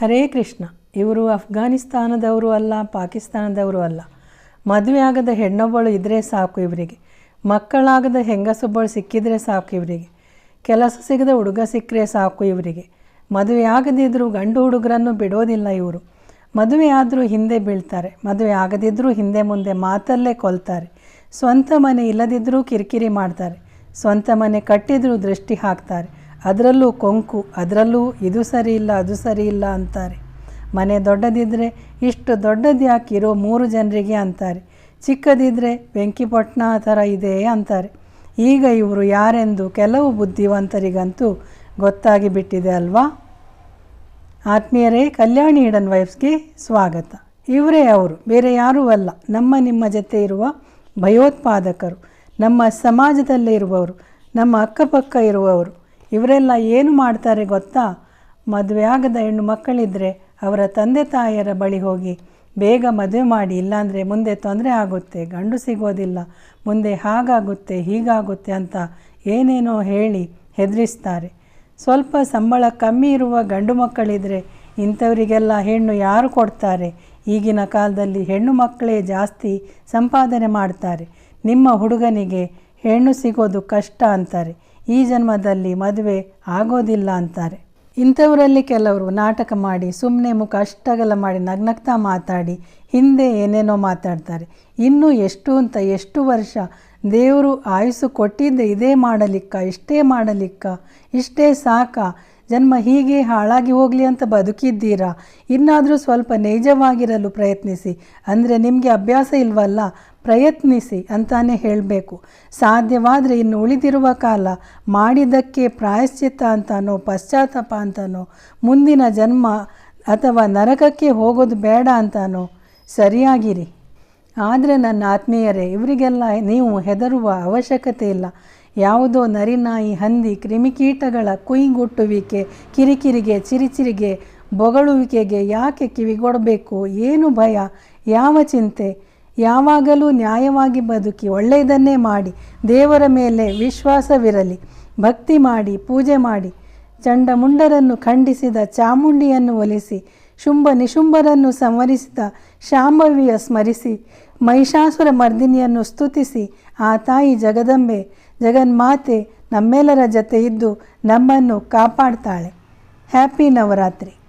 ಹರೇ ಕೃಷ್ಣ. ಇವರು ಅಫ್ಘಾನಿಸ್ತಾನದವರು ಅಲ್ಲ, ಪಾಕಿಸ್ತಾನದವರು ಅಲ್ಲ. ಮದುವೆ ಆಗದ ಹೆಣ್ಣೊಬ್ಬಳು ಇದ್ದರೆ ಸಾಕು ಇವರಿಗೆ. ಮಕ್ಕಳಾಗದ ಹೆಂಗಸೊಬ್ಬಳು ಸಿಕ್ಕಿದರೆ ಸಾಕು ಇವರಿಗೆ. ಕೆಲಸ ಸಿಗದ ಹುಡುಗ ಸಿಕ್ಕರೆ ಸಾಕು ಇವರಿಗೆ. ಮದುವೆ ಆಗದಿದ್ದರೂ ಗಂಡು ಹುಡುಗರನ್ನು ಬಿಡೋದಿಲ್ಲ ಇವರು. ಮದುವೆ ಆದರೂ ಹಿಂದೆ ಬೀಳ್ತಾರೆ. ಮದುವೆ ಆಗದಿದ್ದರೂ ಹಿಂದೆ ಮುಂದೆ ಮಾತಲ್ಲೇ ಕೊಲ್ತಾರೆ. ಸ್ವಂತ ಮನೆ ಇಲ್ಲದಿದ್ದರೂ ಕಿರಿಕಿರಿ ಮಾಡ್ತಾರೆ. ಸ್ವಂತ ಮನೆ ಕಟ್ಟಿದರೂ ದೃಷ್ಟಿ ಹಾಕ್ತಾರೆ. ಅದರಲ್ಲೂ ಕೊಂಕು, ಅದರಲ್ಲೂ ಇದು ಸರಿ ಇಲ್ಲ, ಅದು ಸರಿ ಇಲ್ಲ ಅಂತಾರೆ. ಮನೆ ದೊಡ್ಡದಿದ್ದರೆ ಇಷ್ಟು ದೊಡ್ಡದು ಯಾಕೆ ಇರೋ ಮೂರು ಜನರಿಗೆ ಅಂತಾರೆ. ಚಿಕ್ಕದಿದ್ದರೆ ಬೆಂಕಿಪಟ್ಟಣ ಥರ ಇದೆ ಅಂತಾರೆ. ಈಗ ಇವರು ಯಾರೆಂದು ಕೆಲವು ಬುದ್ಧಿವಂತರಿಗಂತೂ ಗೊತ್ತಾಗಿ ಬಿಟ್ಟಿದೆ ಅಲ್ವಾ? ಆತ್ಮೀಯರೇ, ಕಲ್ಯಾಣಿ ಇಡನ್ ವೈಫ್ಸ್ಗೆ ಸ್ವಾಗತ. ಇವರೇ ಅವರು, ಬೇರೆ ಯಾರೂ ಅಲ್ಲ. ನಮ್ಮ ನಿಮ್ಮ ಜೊತೆ ಇರುವ ಭಯೋತ್ಪಾದಕರು, ನಮ್ಮ ಸಮಾಜದಲ್ಲೇ ಇರುವವರು, ನಮ್ಮ ಅಕ್ಕಪಕ್ಕ ಇರುವವರು ಇವರೆಲ್ಲ ಏನು ಮಾಡ್ತಾರೆ ಗೊತ್ತಾ? ಮದುವೆ ಆಗದ ಹೆಣ್ಣು ಮಕ್ಕಳಿದ್ದರೆ ಅವರ ತಂದೆ ತಾಯಿಯರ ಬಳಿ ಹೋಗಿ ಬೇಗ ಮದುವೆ ಮಾಡಿ, ಇಲ್ಲಾಂದರೆ ಮುಂದೆ ತೊಂದರೆ ಆಗುತ್ತೆ, ಗಂಡು ಸಿಗೋದಿಲ್ಲ, ಮುಂದೆ ಹಾಗಾಗುತ್ತೆ, ಹೀಗಾಗುತ್ತೆ ಅಂತ ಏನೇನೋ ಹೇಳಿ ಹೆದರಿಸ್ತಾರೆ. ಸ್ವಲ್ಪ ಸಂಬಳ ಕಮ್ಮಿ ಇರುವ ಗಂಡು ಮಕ್ಕಳಿದ್ರೆ ಇಂಥವರಿಗೆಲ್ಲ ಹೆಣ್ಣು ಯಾರು ಕೊಡ್ತಾರೆ? ಈಗಿನ ಕಾಲದಲ್ಲಿ ಹೆಣ್ಣು ಮಕ್ಕಳೇ ಜಾಸ್ತಿ ಸಂಪಾದನೆ ಮಾಡ್ತಾರೆ. ನಿಮ್ಮ ಹುಡುಗನಿಗೆ ಹೆಣ್ಣು ಸಿಗೋದು ಕಷ್ಟ ಅಂತಾರೆ. ಈ ಜನ್ಮದಲ್ಲಿ ಮದುವೆ ಆಗೋದಿಲ್ಲ ಅಂತಾರೆ. ಇಂಥವರಲ್ಲಿ ಕೆಲವರು ನಾಟಕ ಮಾಡಿ ಸುಮ್ಮನೆ ಮುಖ ಅಷ್ಟಗಲ ಮಾಡಿ ನಗ್ನಗ್ತಾ ಮಾತಾಡಿ, ಹಿಂದೆ ಏನೇನೋ ಮಾತಾಡ್ತಾರೆ. ಇನ್ನೂ ಎಷ್ಟು ಅಂತ ಎಷ್ಟು ವರ್ಷ ದೇವರು ಆಯುಸ್ಸು ಕೊಟ್ಟಿದ್ದೆ ಇದೇ ಮಾಡಲಿಕ್ಕ, ಇಷ್ಟೇ ಮಾಡಲಿಕ್ಕ, ಇಷ್ಟೇ ಸಾಕ ಜನ್ಮ ಹೀಗೆ ಹಾಳಾಗಿ ಹೋಗಲಿ ಅಂತ ಬದುಕಿದ್ದೀರಾ? ಇನ್ನಾದರೂ ಸ್ವಲ್ಪ ನೈಜವಾಗಿರಲು ಪ್ರಯತ್ನಿಸಿ. ಅಂದರೆ ನಿಮಗೆ ಅಭ್ಯಾಸ ಇಲ್ವಲ್ಲ? ಪ್ರಯತ್ನಿಸಿ ಅಂತಾನೆ ಹೇಳಬೇಕು. ಸಾಧ್ಯವಾದರೆ ಇನ್ನು ಉಳಿದಿರುವ ಕಾಲ ಮಾಡಿದ್ದಕ್ಕೆ ಪ್ರಾಯಶ್ಚಿತ್ತ ಅಂತಾನೋ, ಪಶ್ಚಾತ್ತಾಪ ಅಂತಾನೋ, ಮುಂದಿನ ಜನ್ಮ ಅಥವಾ ನರಕಕ್ಕೆ ಹೋಗೋದು ಬೇಡ ಅಂತಾನೋ, ಸರಿಯಾಗಿರಿ. ಆದರೆ ನನ್ನ ಆತ್ಮೀಯರೇ, ಇವರಿಗೆಲ್ಲ ನೀವು ಹೆದರುವ ಅವಶ್ಯಕತೆ ಇಲ್ಲ. ಯಾವುದೋ ನರಿನಾಯಿ ಹಂದಿ ಕ್ರಿಮಿಕೀಟಗಳ ಕುಯ್ಗುಟ್ಟುವಿಕೆ, ಕಿರಿಕಿರಿಗೆ, ಚಿರಿಚಿರಿಗೆ, ಬೊಗಳುವಿಕೆಗೆ ಯಾಕೆ ಕಿವಿಗೊಡಬೇಕು? ಏನು ಭಯ? ಯಾವ ಚಿಂತೆ? ಯಾವಾಗಲೂ ನ್ಯಾಯವಾಗಿ ಬದುಕಿ ಒಳ್ಳೆಯದನ್ನೇ ಮಾಡಿ, ದೇವರ ಮೇಲೆ ವಿಶ್ವಾಸವಿರಲಿ, ಭಕ್ತಿ ಮಾಡಿ, ಪೂಜೆ ಮಾಡಿ. ಚಂಡಮುಂಡರನ್ನು ಖಂಡಿಸಿದ ಚಾಮುಂಡಿಯನ್ನು ಒಲಿಸಿ, ಶುಂಭ ನಿಶುಂಭರನ್ನು ಸಂವರಿಸಿದ ಶಾಂಭವಿಯ ಸ್ಮರಿಸಿ ಮಹಿಷಾಸುರ ಮರ್ದಿನಿಯನ್ನು ಸ್ತುತಿಸಿ ಆ ತಾಯಿ ಜಗದಂಬೆ ಜಗನ್ಮಾತೆ ನಮ್ಮೆಲ್ಲರ ಜೊತೆ ಇದ್ದು ನಮ್ಮನ್ನು ಕಾಪಾಡ್ತಾಳೆ. ಹ್ಯಾಪಿ ನವರಾತ್ರಿ.